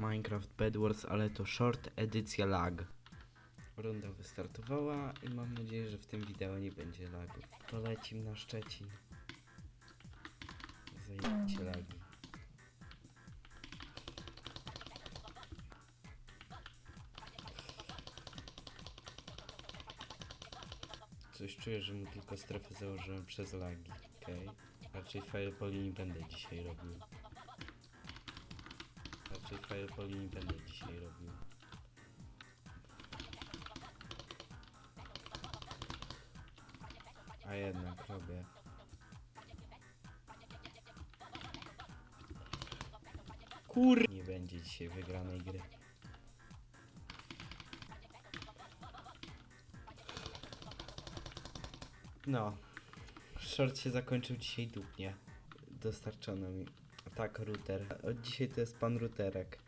Minecraft Bed Wars, ale to short edycja lag. Runda wystartowała i mam nadzieję, że w tym wideo nie będzie lagów. To lecim na Szczecin. Zajęcie lagi. Coś czuję, że mu tylko strefę założyłem przez lagi, okej? Raczej fireboli nie będę dzisiaj robił. Fireboli nie będę dzisiaj robił. A jednak robię. Kur... Nie będzie dzisiaj wygranej gry. No. Short się zakończył dzisiaj dupnie. Dostarczono mi. Tak, router. Od dzisiaj to jest pan routerek.